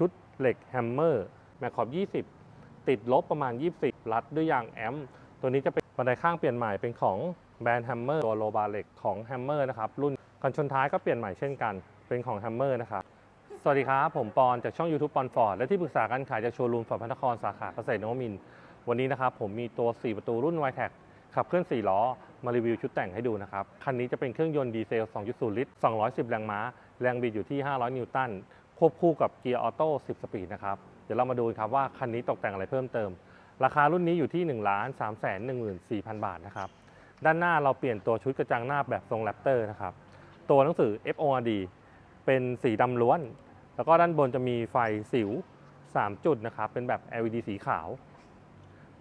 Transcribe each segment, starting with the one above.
ชุดเหล็กแฮมเมอร์แมคขอบ 20 ติดลบประมาณ20รัดด้วยยางแอมตัวนี้จะเป็นบันไดข้างเปลี่ยนใหม่เป็นของแบรนด์แฮมเมอร์ตัวโลบาเหล็กของแฮมเมอร์นะครับรุ่นกันชนท้ายก็เปลี่ยนใหม่เช่นกัน เป็นของแฮมเมอร์นะครับสวัสดีครับ ผมปอนจากช่อง YouTube ปอนฟอร์ดและที่ปรึกษาการขายจากโชว์รูมฟอร์ดพระนครสาขาเกษตรนวมิน วันนี้นะครับผมมีตัว 4 ประตูรุ่น y t e c ขับเคลื่อน 4 ล้อ มารีวิวชุดแต่งให้ดูนะครับ คันนี้จะเป็นเครื่องยนต์ดีเซล 2.0 ลิตร 210 แรงม้า แรงบิดอยู่ที่ 500 นิวตัน ควบคู่กับเกียร์ออโต้10 สปีดนะครับ เดี๋ยวเรามาดูครับว่าคันนี้ตกแต่งอะไรเพิ่มเติม ราคารุ่นนี้อยู่ที่ 1 3 1 4 0 0 0 บาทนะครับ ด้านหน้าเราเปลี่ยนตัวชุดกระจังหน้าแบบทรงแรปเตอร์นะครับ ตัวหนังสือ FORD เป็นสีดำล้วน แล้วก็ด้านบนจะมีไฟสิว 3 จุดนะครับ เป็นแบบ LED สีขาว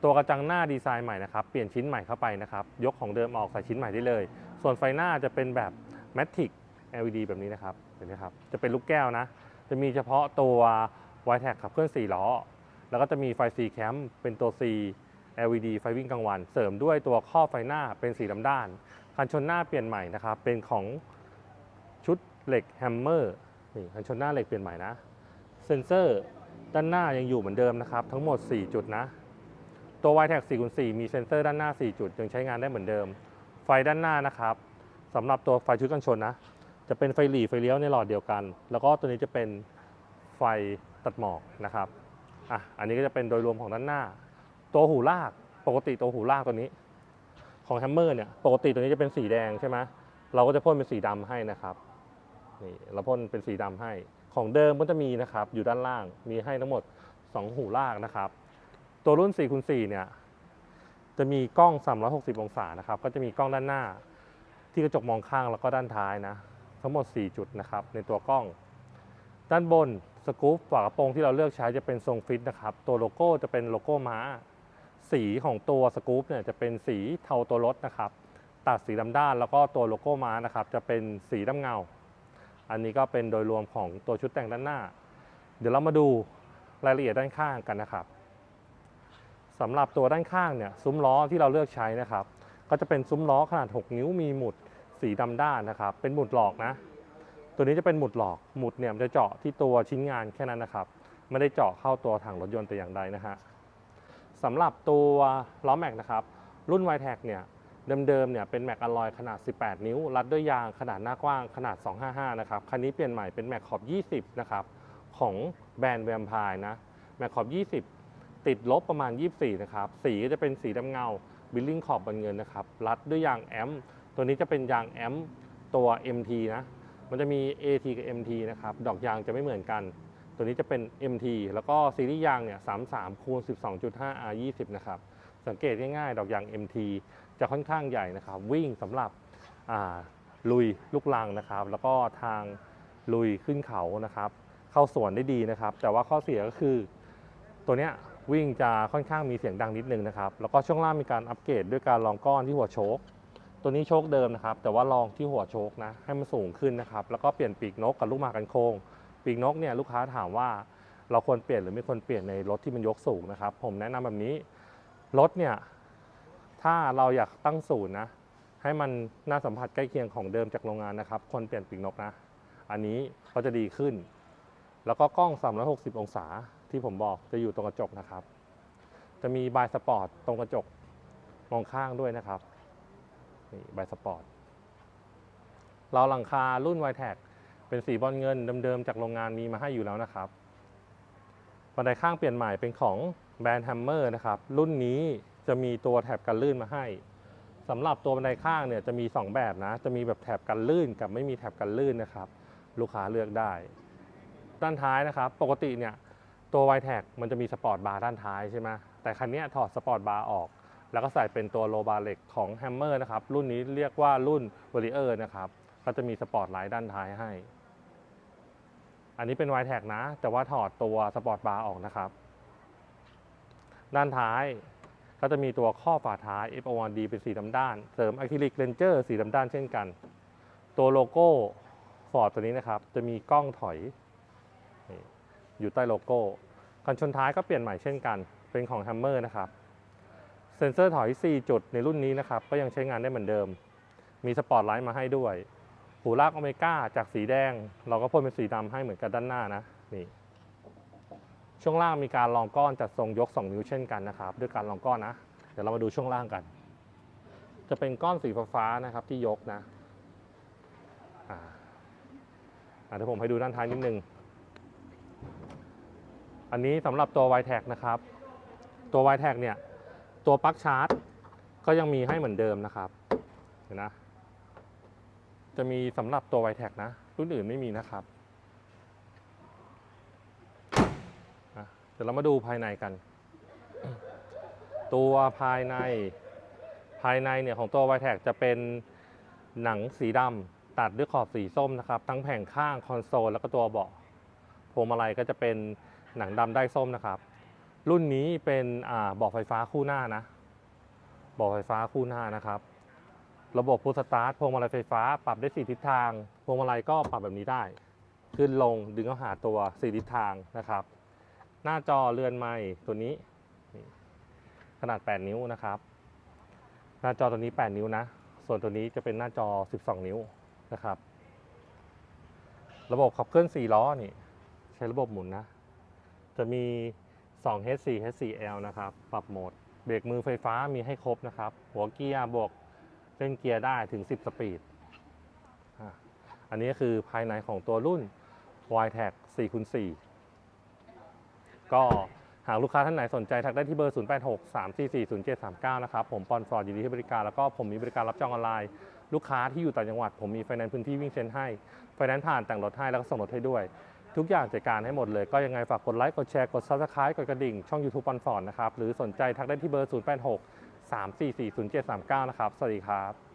ตัวกระจังหน้าดีไซน์ใหม่นะครับ เปลี่ยนชิ้นใหม่เข้าไปนะครับ ยกของเดิมออกใส่ชิ้นใหม่ได้เลย ส่วนไฟหน้าจะเป็นแบบ Matic LED แบบนี้นะครับ เห็นไหมครับ จะเป็นลูกแก้วนะ จะมีเฉพาะตัว y t e c ขับเคลื่อน 4 ล้อ แล้วก็จะมีไฟ C Cam เป็นตัว C LED ไฟวิ่งกลางวัน เสริมด้วยตัวข้อไฟหน้าเป็นสีดำด้าน คันชนหน้าเปลี่ยนใหม่นะครับ เป็นของชุดเหล็กแฮมเมอร์นี่คันชนหน้าเหล็กเปลี่ยนใหม่นะ เซ็นเซอร์ด้านหน้ายังอยู่เหมือนเดิมนะครับ ทั้งหมด 4 จุดนะ ตัว y t e c 4คูณ4มีเซ็นเซอร์ด้านหน้า 4 จุด ยังใช้งานได้เหมือนเดิม ไฟด้านหน้านะครับสำหรับตัวไฟชุดกันชนนะ จะเป็นไฟหลีไฟเลี้ยวในหลอดเดียวกัน แล้วก็ตัวนี้จะเป็นไฟตัดหมอกนะครับอะอันนี้ก็จะเป็นโดยรวมของด้านหน้า ตัวหูลากปกติตัวหูลากตัวนี้ ของแฮมเมอร์เนี่ยปกติตัวนี้จะเป็นสีแดงใช่ไหมเราก็จะพ่นเป็นสีดำให้นะครับนี่เราพ่นเป็นสีดำให้ ของเดิมก็จะมีนะครับ อยู่ด้านล่างมีให้ทั้งหมด 2 หูลากนะครับ ตัวรุ่น4คูณ4เนี่ยจะมีกล้อง 360 องศานะครับ ก็จะมีกล้องด้านหน้า ที่กระจกมองข้างแล้วก็ด้านท้ายนะ ทั้งหมด 4 จุดนะครับในตัวกล้อง ด้านบนสกู๊ปฝากระโปรงที่เราเลือกใช้จะเป็นทรงฟิตนะครับ ตัวโลโก้จะเป็นโลโก้ม้า สีของตัวสกู๊ปเนี่ยจะเป็นสีเทาตัวรถนะครับ ตัดสีดำด้านแล้วก็ตัวโลโก้ม้านะครับจะเป็นสีดำเงา อันนี้ก็เป็นโดยรวมของตัวชุดแต่งด้านหน้า เดี๋ยวเรามาดูรายละเอียดด้านข้างกันนะครับสำหรับตัวด้านข้างเนี่ยซุ้มล้อที่เราเลือกใช้นะครับ ก็จะเป็นซุ้มล้อขนาด 6 นิ้วมีหมุด สีดำด้านนะครับ เป็นหมุดหลอกนะ ตัวนี้จะเป็นหมุดหลอก หมุดเนี่ยมันจะเจาะที่ตัวชิ้นงานแค่นั้นนะครับ ไม่ได้เจาะเข้าตัวถังรถยนต์แต่อย่างใดนะฮะสำหรับตัวล้อแม็กนะครับ รุ่น y t e c เนี่ยเดิมๆเนี่ยเป็นแม็กอะลอยขนาด 18 นิ้ว รัดด้วยยางขนาดหน้ากว้างขนาด 255 นะครับ คันนี้เปลี่ยนใหม่เป็นแม็กขอบ 20 นะครับ ของแบรนด์แวมไพร์นะ แม็กขอบ 20 ติดลบประมาณ 24 นะครับ สีก็จะเป็นสีดำเงา บิลลิ่งขอบบนเงินนะครับ รัดด้วยยางแอม ตัวนี้จะเป็นยางแอมตัว MT นะ มันจะมี AT กับ MT นะครับ ดอกยางจะไม่เหมือนกัน ตัวนี้จะเป็น MT แล้วก็ซีรีส์ยางเนี่ย33คูณ12.5 R 20 นะครับ สังเกตง่ายๆ ดอกยาง MT จะค่อนข้างใหญ่นะครับ วิ่งสำหรับลุยลูกลังนะครับ แล้วก็ทางลุยขึ้นเขานะครับ เข้าสวนได้ดีนะครับ แต่ว่าข้อเสียก็คือ ตัวเนี้ยวิ่งจะค่อนข้างมีเสียงดังนิดนึงนะครับ แล้วก็ช่วงล่างมีการอัปเกรดด้วยการรองก้อนที่หัวโชค ตัวนี้โชคเดิมนะครับ แต่ว่าลองที่หัวโชคนะ ให้มันสูงขึ้นนะครับ แล้วก็เปลี่ยนปีกนกกับลูกหมากกันโค้ง ปีกนกเนี่ยลูกค้าถามว่าเราควรเปลี่ยนหรือไม่ควรเปลี่ยนในรถที่มันยกสูงนะครับ ผมแนะนำแบบนี้ รถเนี่ย ถ้าเราอยากตั้งศูนย์นะ ให้มันน่าสัมผัสใกล้เคียงของเดิมจากโรงงานนะครับควรเปลี่ยนปีกนกนะ อันนี้เขาจะดีขึ้น แล้วก็กล้อง 360 องศาที่ผมบอกจะอยู่ตรงกระจกนะครับ จะมีบายสปอร์ตตรงกระจกมองข้างด้วยนะครับ นี่บายสปอร์ตเราหลังคารุ่น y t e c เป็นสีบอลเงินเดิมๆจากโรงงานมีมาให้อยู่แล้วนะครับบันไดข้างเปลี่ยนใหม่เป็นของแบรนด์แฮมเมอร์นะครับ รุ่นนี้จะมีตัวแถบกันลื่นมาให้สำหรับตัวบันไดข้างเนี่ยจะมี 2 แบบนะ จะมีแบบแถบกันลื่นกับไม่มีแถบกันลื่นนะครับ ลูกค้าเลือกได้ ด้านท้ายนะครับ ปกติเนี่ยตัว y t e c มันจะมีสปอร์ตบาร์ด้านท้ายใช่ไหมแต่คันนี้ถอดสปอร์ตบาร์ออก แล้วก็ใส่เป็นตัวโลบาร์เหล็กของแฮมเมอร์นะครับ รุ่นนี้เรียกว่ารุ่น w a r r i o r นะครับ ก็จะมีสปอร์ตไลท์ด้านท้ายให้ อันนี้เป็น y t e c นะ แต่ว่าถอดตัวสปอร์ตบาร์ออกนะครับ ด้านท้ายก็จะมีตัวข้อฝาท้าย f o d เป็นสีดำด้าน เสริมอะคริลิกเลนเจอร์สีดำด้านเช่นกัน ตัวโลโก้ฟอร์ดตัวนี้นะครับ จะมีกล้องถอย อยู่ใต้โลโก้กันชนท้ายก็เปลี่ยนใหม่เช่นกัน เป็นของ Hammer นะครับ เซ็นเซอร์ถอย 4 จุดในรุ่นนี้นะครับ ก็ยังใช้งานได้เหมือนเดิม มีสปอตไลท์มาให้ด้วย หูลากโอเมก้าจากสีแดง เราก็พ่นเป็นสีดำให้เหมือนกันด้านหน้านะนี่ช่วงล่างมีการรองก้อนจัดทรงยก 2 นิ้วเช่นกันนะครับ ด้วยการรองก้อนนะ เดี๋ยวเรามาดูช่วงล่างกัน จะเป็นก้อนสีฟ้านะครับที่ยกนะอ่าเดี๋ยวผมให้ดูด้านท้ายนิดนึง อันนี้สำหรับตัว y t e c นะครับ ตัว y t e c เนี่ย ตัวปลั๊กชาร์จ ก็ยังมีให้เหมือนเดิมนะครับเห็นนะ จะมีสำหรับตัว y t e c นะรุ่นอื่นไม่มีนะครับเดี๋ยวเรามาดูภายในกัน ตัวภายในภายในเนี่ยของตัว y t e c จะเป็นหนังสีดำตัดด้วยขอบสีส้มนะครับ ทั้งแผงข้างคอนโซลแล้วก็ตัวเบาะพวงมาลัยก็จะเป็นหนังดำได้ส้มนะครับ รุ่นนี้เป็นอ่าบาะไฟฟ้าคู่หน้านะบาะไฟฟ้าคู่หน้านะครับ ระบบพุทสตาร์ทพวงมาลัยไฟฟ้าปรับได้สี่ทิศทาง พวงมาลัยก็ปรับแบบนี้ได้ ขึ้นลงดึงเข้าหาตัวสี่ทิศทางนะครับ หน้าจอเรือนไม้ตัวนี้ ขนาด 8 นิ้วนะครับ หน้าจอตัวนี้ 8 นิ้วนะ ส่วนตัวนี้จะเป็นหน้าจอ 12 นิ้วนะครับ ระบบขับเคลื่อน4ล้อนี่ ใช้ระบบหมุนนะ จะมี 2 H4 H4L นะครับ ปรับโหมด เบรกมือไฟฟ้ามีให้ครบนะครับ หัวเกียร์บวกเล่นเกียร์ได้ถึง 10 สปีด อันนี้คือภายในของตัวรุ่น y t e c 4 x 4ก็หากลูกค้าท่านไหนสนใจทักได้ที่เบอร์ 086 344 0739 นะครับ ผมปอนฟอร์ดยินดีให้บริการ แล้วก็ผมมีบริการรับจองออนไลน์ ลูกค้าที่อยู่ต่างจังหวัด ผมมีไฟแนนซ์พื้นที่วิ่งเซ็นให้ ไฟแนนซ์ผ่านแต่งรถให้แล้วก็ส่งรถให้ด้วย ทุกอย่างจัดการให้หมดเลย ก็ยังไงฝากกดไลค์ กดแชร์ กด Subscribe กดกระดิ่ง ช่อง YouTube ปอนฟอนนะครับ หรือสนใจทักได้ที่เบอร์ 086 344 0739 นะครับ สวัสดีครับ